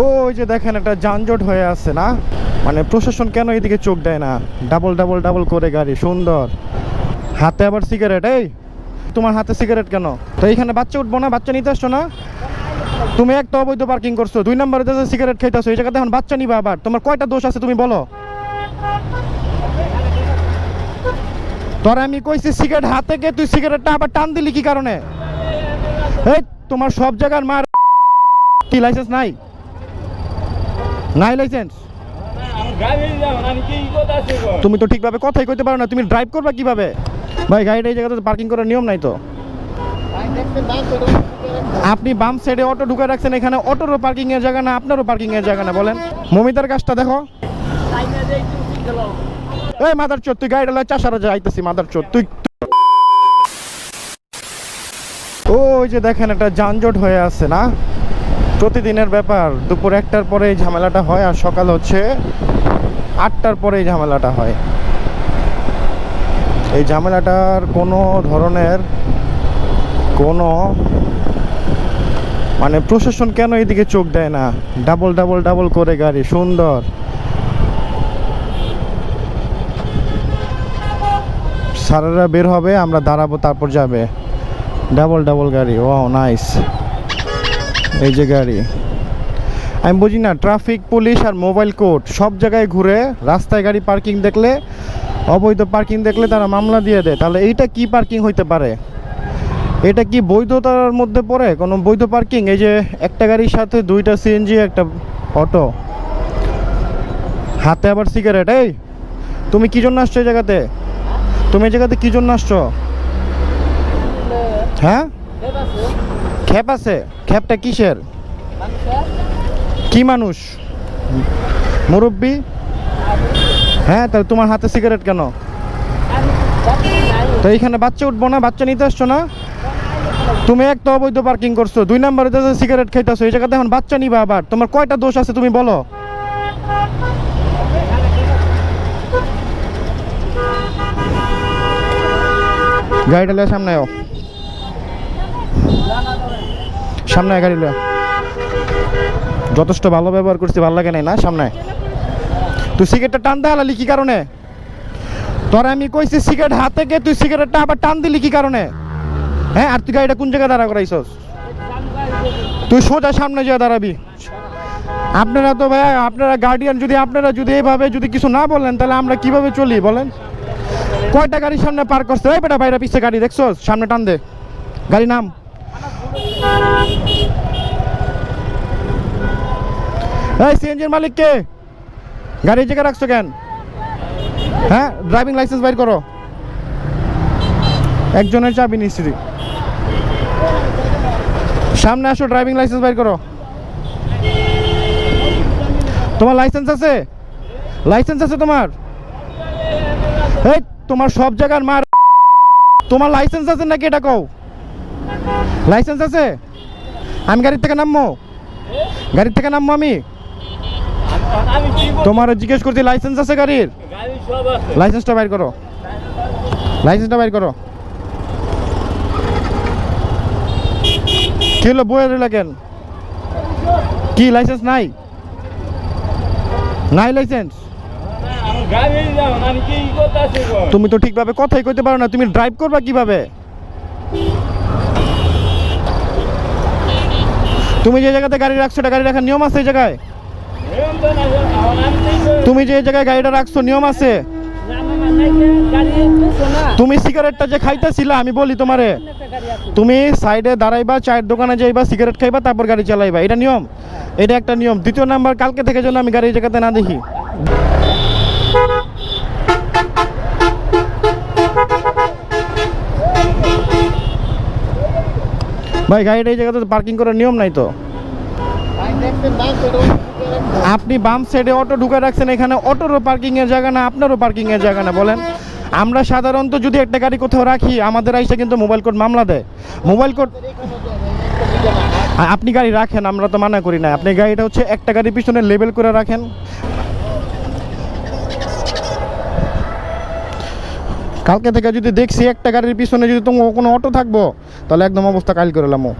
ওই যে দেখেন, একটা যানজট হয়ে আছে না? মানে প্রশাসন কেন এদিকে চোখ দেয় না? ডাবল ডাবল ডাবল করে গাড়ি, সুন্দর। হাতে আবার সিগারেট, এই? তোমার হাতে সিগারেট কেন? তো এইখানে বাচ্চা উঠবো না? বাচ্চা নিতে আসছো না? তুমি একটা অবৈধ পার্কিং করছ। দুই নম্বরে যে সিগারেট খাইতেছো, এই জায়গাতে এখন বাচ্চা নিবা আবার। তোমার কয়টা দোষ আছে তুমি বলো? তোর আমি কইছি, সিগারেট হাতে গে, তুই সিগারেটটা আবার টান দিলি কি কারণে? এই, তোমার সব জায়গার মার কি লাইসেন্স নাই? নাই লাইসেন্স? তুমি তো ঠিকভাবে কথাই কইতে পারো না, তুমি ড্রাইভ করবা কীভাবে? ভাই, গাড়িটা এই জায়গাতে পার্কিং করার নিয়ম নাই তো। আপনি বাম সাইডে অটো ঢুকে রাখছেন, এখানে অটোরও পার্কিং এর জায়গা না, আপনারও পার্কিং এর জায়গা না, বলেন। মমিতার কাজটা দেখো। এই, মাদার চোর, তুই গাড়িটা লয় চাষারা যাইতেছি মাদার চোর ওই যে দেখেন একটা যানজট হয়ে আছে না? প্রতিদিনের ব্যাপার, দুপুর একটার পরে এই ঝামেলাটা হয় আর সকাল হচ্ছে আটটার পরে এই ঝামেলাটা হয়। এই ঝামেলাটার কোনো ধরনের কোনো মানে প্রশাসন কেন এদিকে চোখ দেয় না? ডাবল ডাবল ডাবল করে গাড়ি, সুন্দর। সারারা বের হবে, আমরা দাঁড়াবো, তারপর যাবে। ডাবল ডাবল গাড়ি ও নাইস। এই যে গাড়ি। আমি বুঝি না ট্রাফিক পুলিশ আর মোবাইল কোর্ট সব জায়গায় ঘুরে রাস্তায় গাড়ি পার্কিং দেখলে, অবৈধ পার্কিং দেখলে তারা মামলা দিয়ে দেয়। তাহলে এইটা কি পার্কিং হইতে পারে? এটা কি বৈধতার মধ্যে পড়ে? কোনো বৈধ পার্কিং এই যে একটা গাড়ির সাথে দুইটা সিএনজি একটা অটো হাতে আবার সিগারেট এই! তুমি কি জন্য আসছো এই জায়গাতে? তুমি এই জায়গাতে কি জন্য আসছো? হ্যাঁ? খ্যাপ আছে? খ্যাপটা কিসের? কি মানুষ? মুরব্বী? হ্যাঁ তাহলে তোমার হাতে সিগারেট কেন? তো এইখানে বাচ্চা উঠবো না, বাচ্চা নিতে আসছো না? তুমি একটা অবৈধ পার্কিং করছ, দুই নম্বরে সিগারেট খাইতেছো, এই জায়গাতে এখন বাচ্চা নিবা আবার। তোমার কয়টা দোষ আছে তুমি বলো? গাড়িটা সামনে সামনে গাড়ি লিয়ে। যথেষ্ট ভালো ব্যবহার করছি, ভালো লাগে নাই না সামনে। তুই সিগারেটটা টান দেখালি কি কারণে? তোর আমি কইছি সিগারেট হাতে গে তুই সিগারেটটা আবার টান দিলি, কি কারণে? হ্যাঁ আর তুই গাড়িটা কোন জায়গায় দাঁড়া করাইছস? তুই সোজা সামনে যা দাঁড়াবি। আপনারা তো ভাই, আপনারা গার্ডিয়ান যদি আপনারা যদি এইভাবে যদি কিছু না বলেন, তাহলে আমরা কীভাবে চলি, বলেন? কয়টা গাড়ির সামনে পার্ক করছে? এই বেটা বাইরে পিছে গাড়ি, দেখছস? সামনে টান দে। গাড়ি নাম। এই সিএনজির মালিক কে? গাড়ি জায়গায় রাখছো কেন? হ্যাঁ ড্রাইভিং লাইসেন্স বাইর করো। একজনের চাবি নিশ্চিত সামনে আসো ড্রাইভিং লাইসেন্স বাইর করো। তোমার লাইসেন্স আছে? লাইসেন্স আছে তোমার? এই, তোমার সব জায়গার মার তোমার লাইসেন্স আছে নাকি এটা কও? লাইসেন্স আছে? আমি গাড়ির থেকে নামবো। গাড়ির থেকে নামবো আমি। তোমার জিজ্ঞেস করছি লাইসেন্স আছে গাড়ির? লাইসেন্সটা বাইর করো। লাইসেন্সটা বাইর করো। কি হলো বইয়ের লাগেন কি লাইসেন্স নাই? নাই লাইসেন্স তুমি তো ঠিকভাবে কথাই কইতে পারো না, তুমি ড্রাইভ করবা কীভাবে? তুমি যে জায়গাতে গাড়ি রাখছো, এটা গাড়ি রাখার নিয়ম আছে এই জায়গায়? তুমি যে জায়গায় গাড়িটা রাখছো, নিয়ম আছে? তুমি সিগারেটটা যে খাইতেছিলা, আমি বলি তোমারে, তুমি সাইডে দাঁড়াইবা, চায়ের দোকানে যাইবা, সিগারেট খাইবা, তারপর গাড়ি চালাইবা। এটা নিয়ম? এটা একটা নিয়ম। দ্বিতীয় নাম্বার, কালকে থেকে যেন আমি গাড়ি জায়গাতে না দেখি। ভাই, গাড়িটা এই জায়গাতে পার্কিং করার নিয়ম নাই তো? আপনি বাম সাইডে অটো ঢুকে রাখছেন, এখানে অটোরও পার্কিং এর জায়গা না, আপনারও পার্কিং এর জায়গা না, বলেন। আমরা সাধারণত যদি একটা গাড়ি কোথাও রাখি, আমাদের আইসে কিন্তু মোবাইল কোড মামলা দেয়। মোবাইল কোড আপনি গাড়ি রাখেন, আমরা তো মানা করি না। আপনি গাড়িটা হচ্ছে একটা গাড়ির পিছনে লেবেল করে রাখেন। কালকে থেকে যদি দেখছি একটা গাড়ির পিছনে যদি তোমার কোনো অটো থাকব তাহলে একদম অবস্থা কাল করে লামো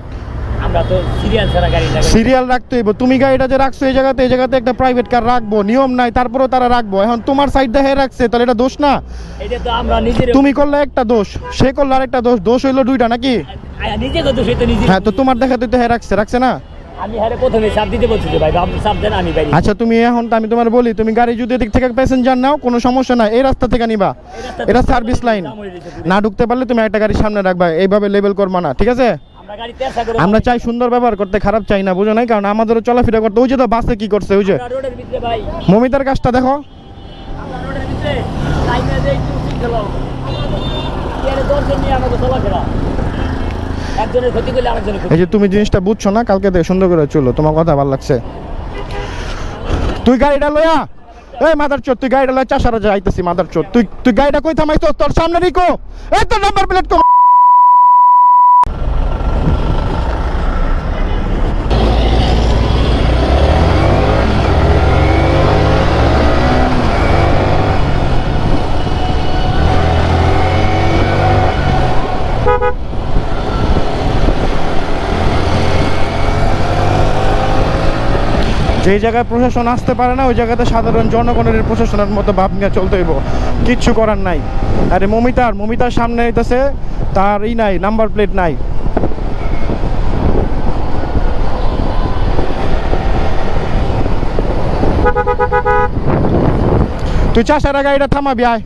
সিরিয়াল রাখতে হইব। তুমি গাড়িটা যে রাখছো এই জায়গাতে এই জায়গাতে একটা প্রাইভেট কার রাখব নিয়ম নাই তারপরেও তারা রাখব। এখন তোমার সাইড দেখে রাখছে তাহলে এটা দোষ না? তুমি করলে একটা দোষ সে করলে আরেকটা দোষ দোষ হইল দুইটা নাকি? হ্যাঁ তো তোমার দেখাতে তো হ্যাঁ রাখছে রাখছে না? আমি হারে প্রথমে চাপ দিতে বলছি যে ভাই আপনি চাপ দেন আমি বাইরে। আচ্ছা তুমি এখন তো আমি তোমার বলি তুমি গাড়ি যদি এদিক থেকে প্যাসেঞ্জার নাও কোনো সমস্যা নাই এই রাস্তা থেকে নিবা। এটা সার্ভিস লাইন না ঢুকতে পারলে তুমি একটা গাড়ি সামনে রাখবা এইভাবে লেভেল করবা না ঠিক আছে? আমরা চাই সুন্দর ব্যবহার করতে খারাপ চাই না বুঝো নাই? কারণ আমাদেরও চলাফেরা করতে ওই যে তো বাসে কি করছে ওই যে। মমিতার কাজটা দেখো। রোডের ভিতরে এই যে তুমি জিনিসটা বুঝছ না, কালকে থেকে সুন্দর করে চলো, তোমার কথা ভালো লাগছে। তুই গাড়িটা লয়া এই মাদার চোর, তুই গাড়িটা লয়া চাষারা যাইতেছি মাদার চোর। তুই তুই গাড়িটা কই থামাইছ তোর সামনে রিকো। এই তোর নাম্বার প্লেট কো যেই জায়গায় প্রশাসন আসতে পারে না, ওই জায়গাতে সাধারণ জনগণের প্রশাসনের মতো ভাব নিয়ে চলতে হইব। কিচ্ছু করার নাই। আরে মমিতার মমিতার সামনে হইতেছে তার ই নাই, নাম্বার প্লেট নাই। তুই চাষারা গাড়িটা থামাবি, আয়।